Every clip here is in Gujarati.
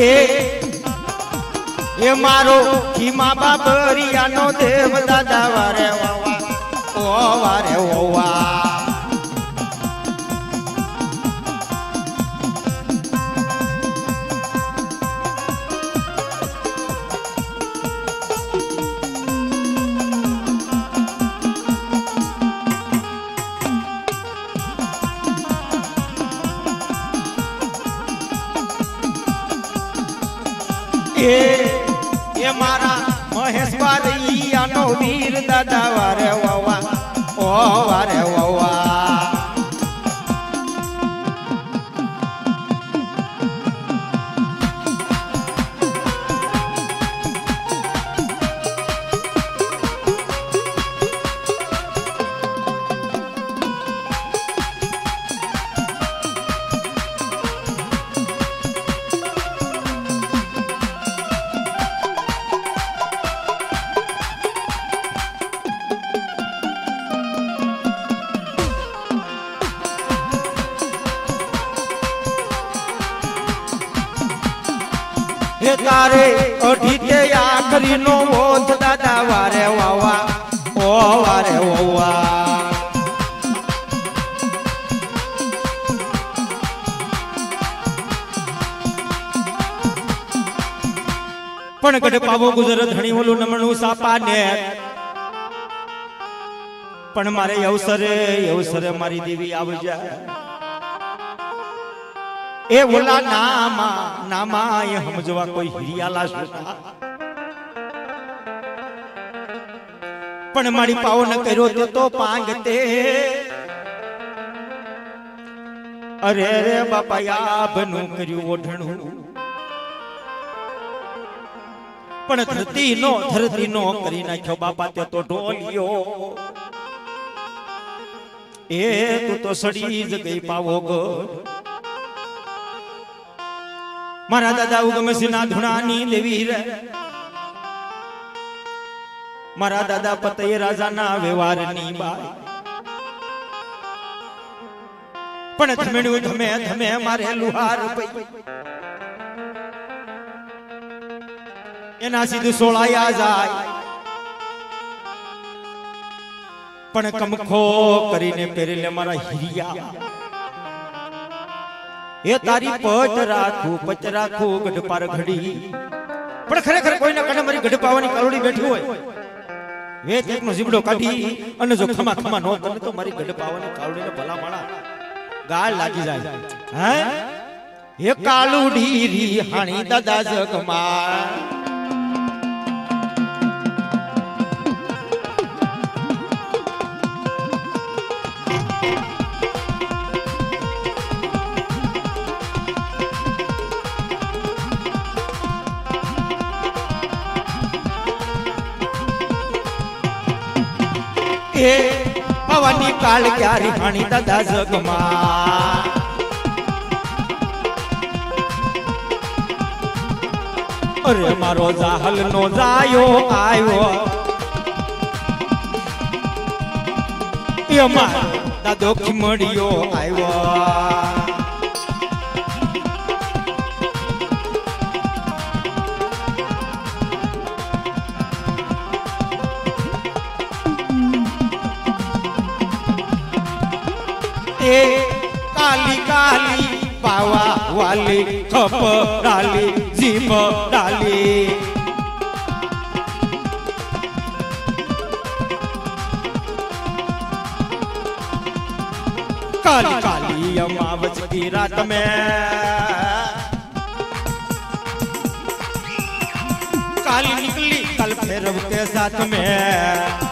એ મારો ખીમા બાબરિયાનો દેવ દાદા વારે વાવા. ઓ વારે ઓવા એ મારા મહેશ આનો વીર દાદા વારે વાવા. ઓ વારે વાવા. તારે અઢીતે આખરી નો બોધ દાદા વારે વાવા. ઓ વારે વાવા. પણ ગઢ પાવો ગુજર ધણી ઓલું નમણું સાપા ને. પણ મારે અવસરે અવસરે મારી દેવી આવજા એ ઓલા નામા નામા એ સમજવા કોઈ હિરિયાલા સુતા પણ મારી પાવો ન કર્યો તે તો પાંગ તે અરે રે બાપા યાબનું કર્યું ઓઢણું. પણ ધરતી નો ધરતી નો કરી નાખ્યો બાપા તે તો ઢોલિયો. એ તું તો સડી જ ગઈ પાવો ગઢ મારા દાદા ઉગમસિંહ ના ધુણાની દેવી રે. મારા દાદા પતય રાજાના વ્યવહારની બાઈ. પણ ધમેણું ધમે ધમે મારે લુહાર પઈ. એના સીધું સોળાયા જાય. પણ કમખો કરીને પહેરેલે મારા હિરિયા. એ તારી પચ રાખું પચ રાખું, ગઢ પાર ઘડી. પણ ખરેખર કોઈના કાંઠે મારી ગઢ પાવાની કરોડી બેઠી હોય? વેત એકનો જીબડો કાઢી અને જો ખમા ખમા નો કરે તો મારી ગઢ પાવાની કાલોડીને ભલા માળા ગાળ લાગી જાય. હે? એ કાલુડી રી હાણી દાદા જગમાં. એ પવનની કાળ ક્યારે હાણી દાદા જગમાં અરે મારો જાહલ નો જાયો આવ્યો એમાં દાદો ખીમડિયો આવ્યો ये काली काली पावा वाली खप डाली जीप डाली। काली काली अमावस की रात में। काली निकली कल फिर के साथ में।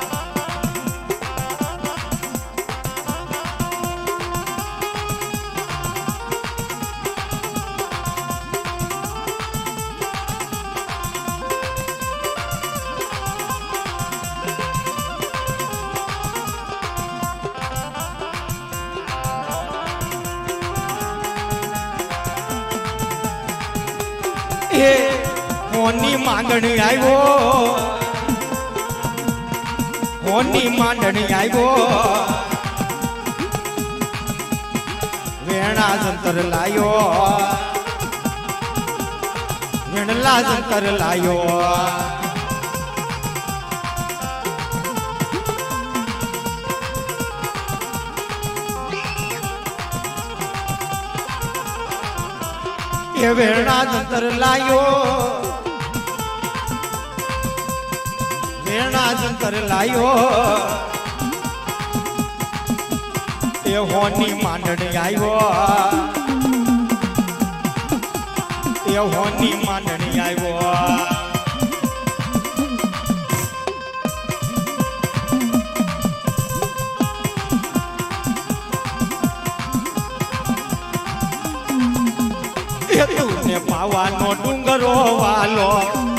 મોની માંડણી આવ્યો. હોની માંડણી આવ્યો. વેણા જંતર લાયો. વેણલા જંતર લાયો. એ વેણા જંતર લાયો. વેણા જંતર લાયો. એ હોની માંડણી આવ્યો. એ હોની માંડણી આવ્યો. પાવાનો ડુંગરો વાલો.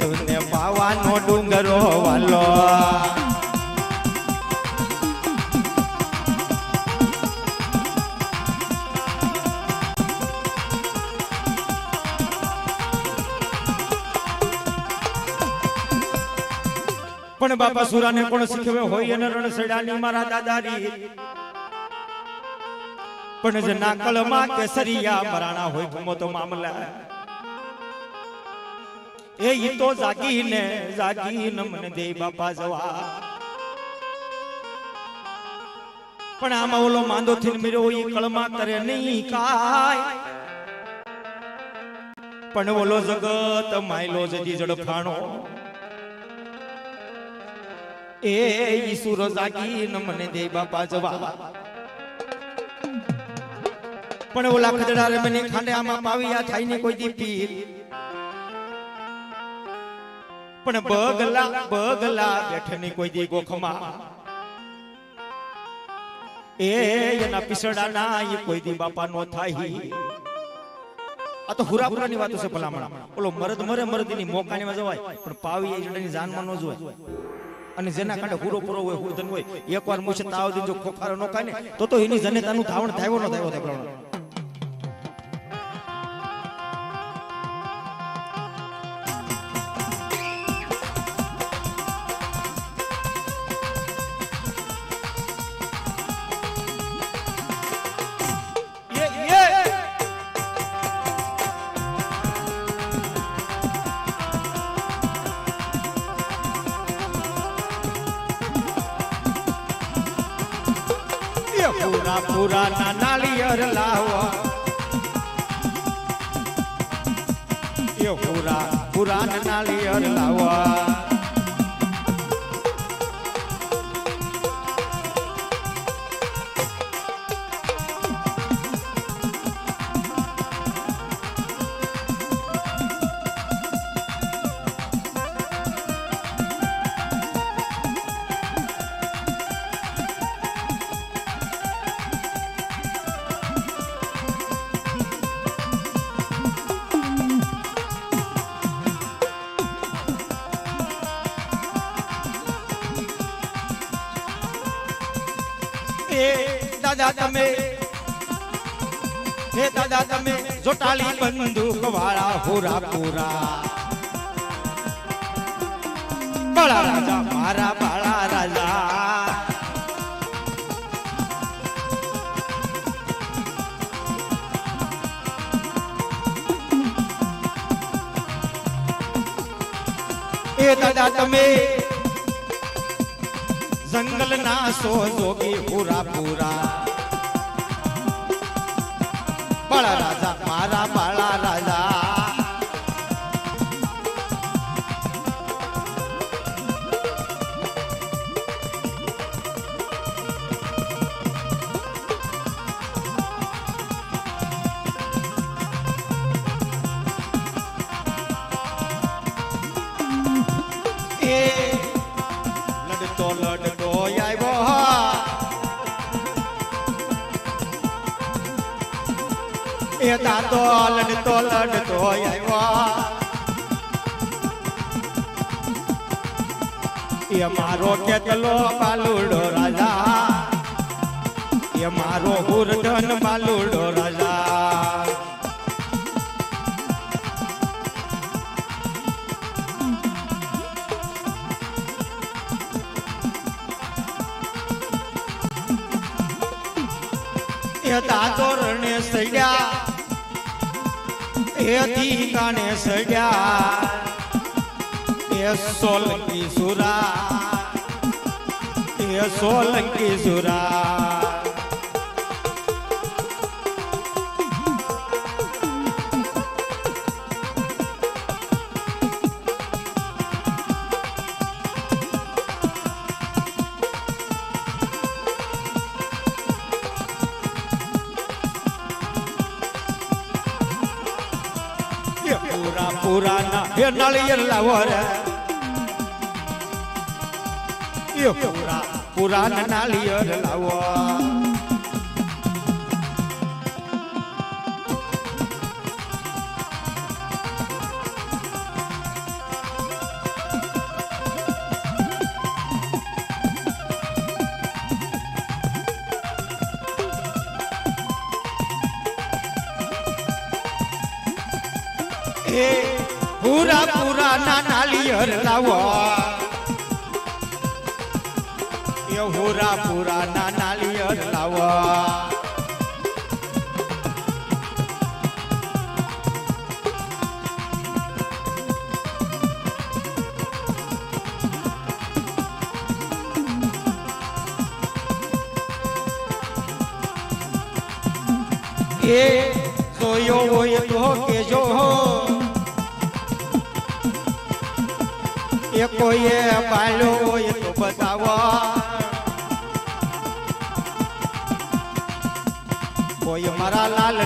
તુને પાવાનો ડુંગરો વાલો. પણ બાપા સુરાને કોણ શીખવે? હોય અને રણસડાની મારા દાદારી પણ જે નાકળમાં કેસરિયા મરાણા હોય તો મામલા. એ ઈ તો જાગીને જાગીને મને દે બાપા જવા. પણ આમાં ઓલો માંદો થઈને મેરો ઈ કળમાં કરે નહીં કાય પણ ઓલો જગત માયલો જજી જડફાણો એ ઈસુર જાગીને મને દે બાપા જવા. પણ ઓલા ખદડા રે મને ખાંડે આમાં પાવિયા થાય ને કોઈ દી પીર. પણ બગલા બગલા બેઠની કોઈ દી ગોખમાં એ એના પીસડા ના એ કોઈ દી બાપા નો થાય. આ તો હુરાપુરાની વાતો છે ભલામણ. ઓલો મરદ મરે મરદની મોકા ની જવાય પણ પાવી એ જડાની જાનમાં ન જોય અને જેના કાંઠે હુરો પૂરો હોય હુદન હોય એકવાર મુછે તાવ દીજો ખોખારો નો ખાય ને તો તો એની જનેતાનું ધાવણ થાય ન થાય તે પૂરા પૂરા ના નાળિયેર લાવો. એ પૂરા પૂરા ના નાળિયેર લાવો. દાદા તમે. હે દાદા તમે, જોટાલી બંદૂક વાળા હોરા પૂરા. બાળા રાજા, મારા બાળા રાજા. એ દાદા તમે જંગલ ના સો જોગી પૂરા પૂરા બળા રાજા દાદો લડતો લડતો આવ્યો એ મારો કેટલો બાલુડો રાજા. એ મારો ગુરધન બાલુડો રાજા. એ દાદોર રણે સડ્યા. એ દીકાને સડ્યા. એ સોલંકી સુરા એ સોલંકી સુરા પૂરા પૂરા ના એ નળિયેર લાવો રે. એ પુરા પુરાના નાળિયેર લાવો. એ પૂરા પૂરા ના નાળિયેર લાવો. એ પૂરા પૂરા ના નાળિયેર લાવો. એ એ કોઈએ પાલ્યો હોય તો બતાવો. કોઈ મારા લાલ